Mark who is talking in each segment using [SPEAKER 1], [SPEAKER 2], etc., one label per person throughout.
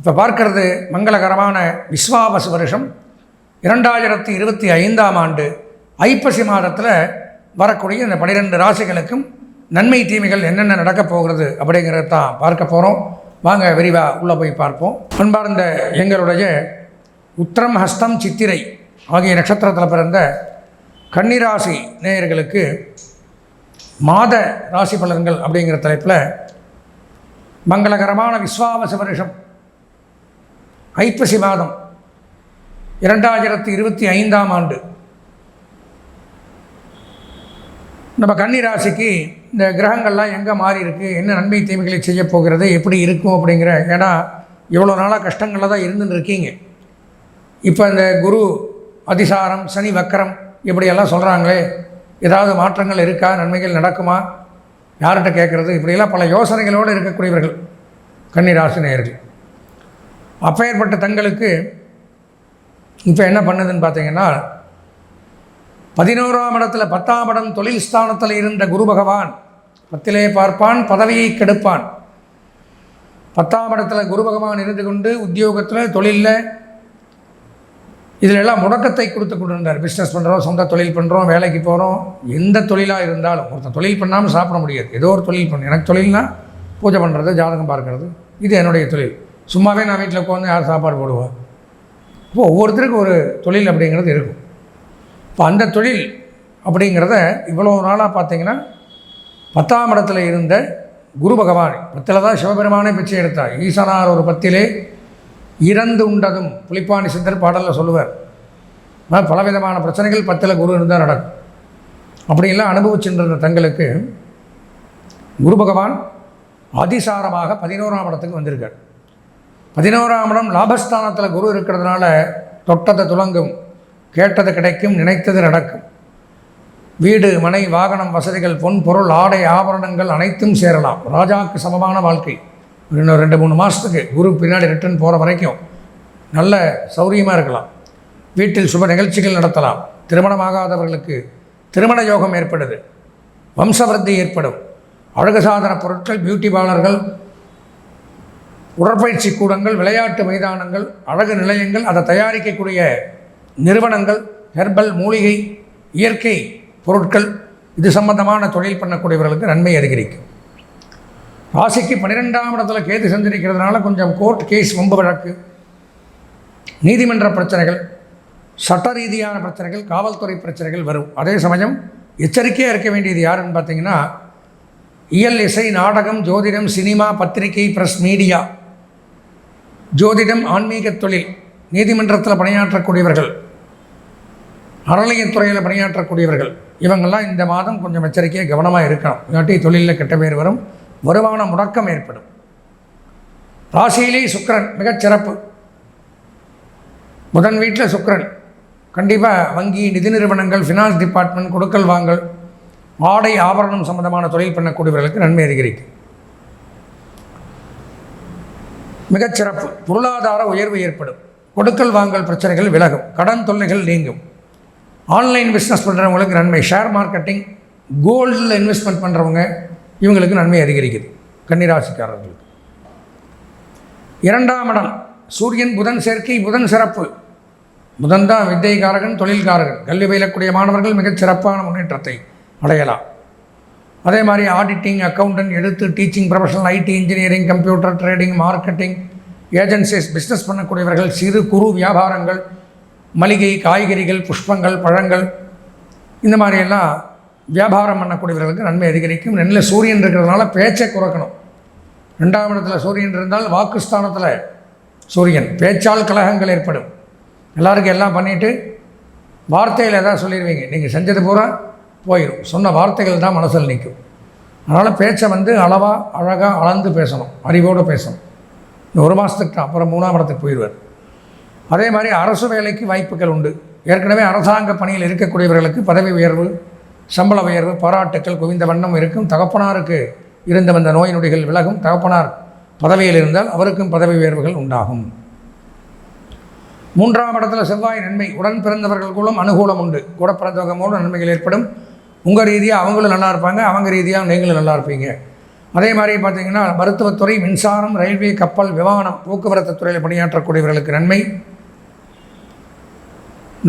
[SPEAKER 1] இப்போ பார்க்கறது மங்களகரமான விஸ்வாவசு வருஷம். இரண்டாயிரத்தி இருபத்தி ஐந்தாம் ஆண்டு ஐப்பசி மாதத்தில் வரக்கூடிய இந்த பனிரெண்டு ராசிகளுக்கும் நன்மை தீமைகள் என்னென்ன நடக்கப் போகிறது அப்படிங்கிறத தான் பார்க்க போகிறோம் வாங்க விரிவாக உள்ளே போய் பார்ப்போம். பண்பார்ந்த எங்களுடைய உத்திரம் ஹஸ்தம் சித்திரை ஆகிய நட்சத்திரத்தில் பிறந்த கன்னிராசி நேயர்களுக்கு மாத ராசி பலன்கள் அப்படிங்கிற தலைப்பில் மங்களகரமான விஸ்வாவச வருஷம் ஐப்பசி மாதம் இரண்டாயிரத்தி இருபத்தி ஐந்தாம் ஆண்டு. நம்ம கன்னி ராசிக்கு இந்த கிரகங்கள்லாம் எங்கே மாறி இருக்குது என்ன நன்மை தீமைகளை செய்ய போகிறது? எப்படி இருக்கும் அப்படிங்கிற ஏன்னா இவ்வளோ நாளாக கஷ்டங்களில் தான் இருந்துன்னு இருக்கீங்க. இப்போ இந்த குரு அதிசாரம் சனி வக்கரம் இப்படியெல்லாம் சொல்கிறாங்களே ஏதாவது மாற்றங்கள் இருக்கா? நன்மைகள் நடக்குமா? யார்கிட்ட கேட்குறது இப்படியெல்லாம் பல யோசனைகளோடு இருக்கக்கூடியவர்கள் கன்னிராசி நேயர்கள். அப்பேற்பட்ட தங்களுக்கு இப்போ என்ன பண்ணுதுன்னு பார்த்தீங்கன்னா பதினோராம் இடத்துல பத்தாம் இடம் தொழில் ஸ்தானத்தில் இருந்த குரு பகவான் பத்திலே பார்ப்பான் பதவியை கெடுப்பான். பத்தாம் இடத்துல குரு பகவான் இருந்து கொண்டு உத்தியோகத்தில் தொழிலில் இதில் எல்லாம் முடக்கத்தை கொடுத்து கொண்டிருந்தார். பிஸ்னஸ் பண்ணுறோம் சொந்த தொழில் பண்ணுறோம் வேலைக்கு போகிறோம் எந்த தொழிலாக இருந்தாலும் ஒருத்தன் தொழில் பண்ணாமல் சாப்பிட முடியாது. ஏதோ ஒரு தொழில் பண்ணு. எனக்கு தொழில்னால் பூஜை பண்ணுறது ஜாதகம் பார்க்கறது இது என்னுடைய தொழில். சும்மாவே நான் வீட்டில் உட்காந்து யார் சாப்பாடு போடுவா? இப்போ ஒவ்வொருத்தருக்கும் ஒரு தொழில் அப்படிங்கிறது இருக்கும். இப்போ அந்த தொழில் அப்படிங்கிறத இவ்வளோ நாளாக பார்த்தீங்கன்னா பத்தாம் இடத்துல இருந்த குரு பகவான் பத்தில் தான் சிவபெருமானே பிச்சை எடுத்தார். ஈசனார் ஒரு பத்திலே இறந்து உண்டதும் புலிப்பாணி சித்தர் பாடலில் சொல்லுவார். ஆனால் பலவிதமான பிரச்சனைகள் பத்தில் குரு இருந்தால் நடக்கும். அப்படியெல்லாம் அனுபவிச்சுருந்த தங்களுக்கு குரு பகவான் அதிசாரமாக பதினோராம் இடத்துக்கு வந்திருக்கார். பதினோராம் இடம் லாபஸ்தானத்தில் குரு இருக்கிறதுனால தொட்டது துலங்கும் கேட்டது கிடைக்கும் நினைத்தது நடக்கும். வீடு மனை வாகனம் வசதிகள் பொன் பொருள் ஆடை ஆபரணங்கள் அனைத்தும் சேரலாம். ராஜாவுக்கு சமமான வாழ்க்கை. இன்னும் ரெண்டு மூணு மாதத்துக்கு குரு பின்னாடி ரிட்டர்ன் போகிற வரைக்கும் நல்ல சௌரியமாக இருக்கலாம். வீட்டில் சுப நிகழ்ச்சிகள் நடத்தலாம். திருமணமாகாதவர்களுக்கு திருமண யோகம் ஏற்படுது. வம்சவருத்தி ஏற்படும். அழகு சாதன பொருட்கள் பியூட்டி பார்லர்கள் உடற்பயிற்சி கூடங்கள் விளையாட்டு மைதானங்கள் அழகு நிலையங்கள் அதை தயாரிக்கக்கூடிய நிறுவனங்கள் ஹெர்பல் மூலிகை இயற்கை பொருட்கள் இது சம்பந்தமான தொழில் பண்ணக்கூடியவர்களுக்கு நன்மை அதிகரிக்கும். ராசிக்கு பன்னிரெண்டாம் இடத்துல கேது செஞ்சிருக்கிறதுனால கொஞ்சம் கோர்ட் கேஸ் வம்பு வழக்கு நீதிமன்ற பிரச்சனைகள் சட்ட ரீதியான பிரச்சனைகள் காவல்துறை பிரச்சனைகள் வரும். அதே சமயம் எச்சரிக்கையாக இருக்க வேண்டியது யாருன்னு பார்த்தீங்கன்னா இயல் இசை நாடகம் ஜோதிடம் சினிமா பத்திரிகை ப்ரெஸ் மீடியா ஜோதிடம் ஆன்மீக தொழில் நீதிமன்றத்தில் பணியாற்றக்கூடியவர்கள் அறநிலையத்துறையில் பணியாற்றக்கூடியவர்கள் இவங்கெல்லாம் இந்த மாதம் கொஞ்சம் எச்சரிக்கையாக கவனமாக இருக்கணும். இல்லாட்டி தொழிலில் கெட்ட பேர் வரும் வருமான முடக்கம் ஏற்படும். ராசியிலே சுக்கிரன் மிகச் சிறப்பு. புதன் வீட்டில் சுக்கிரன். கண்டிப்பாக வங்கி நிதி நிறுவனங்கள் ஃபினான்ஸ் டிபார்ட்மெண்ட் கொடுக்கல் வாங்கல் ஆடை ஆபரணம் சம்பந்தமான தொழில் பண்ணக்கூடியவர்களுக்கு நன்மை அதிகரிக்கும். மிகச்சிறப்பு. பொருளாதார உயர்வு ஏற்படும். கொடுக்கல் வாங்கல் பிரச்சனைகள் விலகும். கடன் தொல்லைகள் நீங்கும். ஆன்லைன் பிஸ்னஸ் பண்ணுறவங்களுக்கு நன்மை. ஷேர் மார்க்கெட்டிங் கோல்டில் இன்வெஸ்ட்மெண்ட் பண்ணுறவங்க இவங்களுக்கு நன்மை அதிகரிக்குது. கன்னிராசிக்காரர்களுக்கு. இரண்டாம் இடம் சூரியன் புதன் சேர்க்கை புதன் சிறப்பு. புதன் தான் வித்தைக்காரகன் தொழில்காரகன். கல்வி பயிலக்கூடிய மாணவர்கள் மிகச் சிறப்பான முன்னேற்றத்தை அடையலாம். அதே மாதிரி ஆடிட்டிங் அக்கௌண்டன்ட் எழுத்து teaching professional IT engineering computer trading marketing agencies business பண்ணக்கூடியவர்கள் சிறு குறு வியாபாரங்கள் மளிகை காய்கறிகள் புஷ்பங்கள் பழங்கள் இந்த மாதிரியெல்லாம் வியாபாரம் பண்ணக்கூடியவர்களுக்கு நன்மை அதிகரிக்கும். ரெண்டில் சூரியன் இருக்கிறதுனால பேச்சை குறைக்கணும். ரெண்டாம் இடத்துல சூரியன் இருந்தால் வாக்குஸ்தானத்தில் சூரியன். பேச்சால் கலகங்கள் ஏற்படும். எல்லாருக்கும் எல்லாம் பண்ணிவிட்டு வார்த்தையில் எதாவது சொல்லிடுவீங்க. நீங்கள் செஞ்சது பூரா போயிடும் சொன்ன வார்த்தைகள் தான் மனசில் நிற்கும். அதனால் பேச்சை வந்து அளவாக அழகாக அளந்து பேசணும். அறிவோடு பேசணும். இந்த ஒரு மாதத்துக்கு அப்புறம் மூணாம் இடத்துக்கு போயிடுவார். அதே மாதிரி அரசு வேலைக்கு வாய்ப்புகள் உண்டு. ஏற்கனவே அரசாங்க பணியில் இருக்கக்கூடியவர்களுக்கு பதவி உயர்வு சம்பள உயர்வு பாராட்டுக்கள் குவிந்த வண்ணம் இருக்கும். தகப்பனாருக்கு இருந்த வந்த நோய் நொடிகள் விலகும். தகப்பனார் பதவியில் இருந்தால் அவருக்கும் பதவி உயர்வுகள் உண்டாகும். மூன்றாம் இடத்துல செவ்வாய் நன்மை. உடன் பிறந்தவர்கள் அனுகூலம் உண்டு. கூட பிறந்தவங்க மூலம் நன்மைகள் ஏற்படும். உங்கள் ரீதியாக அவங்களும் நல்லா இருப்பாங்க அவங்க ரீதியாக நீங்களும் நல்லா இருப்பீங்க. அதே மாதிரி பார்த்தீங்கன்னா மருத்துவத்துறை மின்சாரம் ரயில்வே கப்பல் விமானம் போக்குவரத்து துறையில் பணியாற்றக்கூடியவர்களுக்கு நன்மை.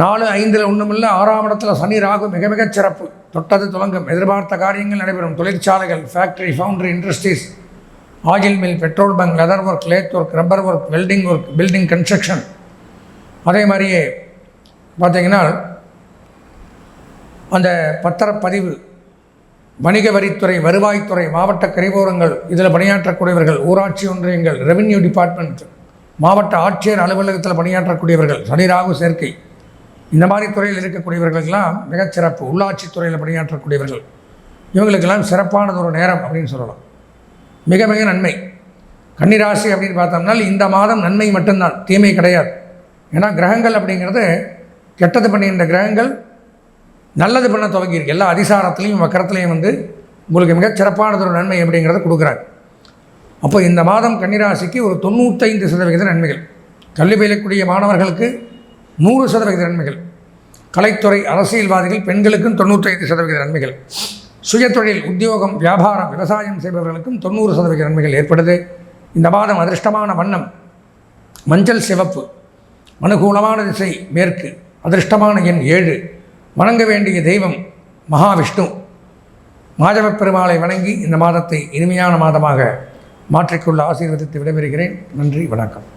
[SPEAKER 1] நாலு ஐந்தில் ஒன்றுமில்ல ஆறாம் இடத்துல சனி ராகு மிக மிகச் சிறப்பு. தொட்டது துலங்கும். எதிர்பார்த்த காரியங்கள் நடைபெறும். தொழிற்சாலைகள் factory foundry industries oil mill petrol bunk leather work lathe work rubber work welding work building construction அதே மாதிரியே பார்த்தீங்கன்னா அந்த பத்திரப்பதிவு வணிக வரித்துறை வருவாய்த்துறை மாவட்ட கரைவோரங்கள் இதில் பணியாற்றக்கூடியவர்கள் ஊராட்சி ஒன்றியங்கள் ரெவென்யூ டிபார்ட்மெண்ட் மாவட்ட ஆட்சியர் அலுவலகத்தில் பணியாற்றக்கூடியவர்கள் சனிராகு சேர்க்கை இந்த மாதிரி துறையில் இருக்கக்கூடியவர்களுக்கெல்லாம் மிகச்சிறப்பு உள்ளாட்சி துறையில் பணியாற்றக்கூடியவர்கள். இவங்களுக்கெல்லாம் சிறப்பானது ஒரு நேரம் அப்படின்னு சொல்லலாம். மிக மிக நன்மை. கன்னிராசி அப்படின்னு பார்த்தோம்னா இந்த மாதம் நன்மை மட்டும்தான். தீமை கிடையாது. ஏன்னா கிரகங்கள் அப்படிங்கிறது கெட்டது பண்ணுகின்ற கிரகங்கள் நல்லது பண்ண துவங்கியிருக்கு எல்லா அதிசாரத்துலேயும் வக்கரத்துலேயும் வந்து உங்களுக்கு மிக சிறப்பானதொரு நன்மை அப்படிங்கிறத கொடுக்குறார். அப்போ இந்த மாதம் கன்னிராசிக்கு ஒரு தொண்ணூத்தைந்து சதவிகித நன்மைகள். கல்வி பயிலக்கூடிய மாணவர்களுக்கு நூறு சதவிகித நன்மைகள். கலைத்துறை அரசியல்வாதிகள் பெண்களுக்கும் தொண்ணூற்றைந்து சதவிகித நன்மைகள். சுயதொழில் உத்தியோகம் வியாபாரம் விவசாயம் செய்பவர்களுக்கும் தொண்ணூறு சதவீத நன்மைகள் ஏற்படுது. இந்த மாதம் அதிர்ஷ்டமான வண்ணம். மஞ்சள் சிவப்பு. அனுகூலமான திசை மேற்கு. அதிர்ஷ்டமான எண் ஏழு. வணங்க வேண்டிய தெய்வம் மகாவிஷ்ணு. மாதவ பெருமாளை வணங்கி இந்த மாதத்தை இனிமையான மாதமாக மாற்றிக்கொள்ள ஆசீர்வதித்து விடைபெறுகிறேன். நன்றி வணக்கம்.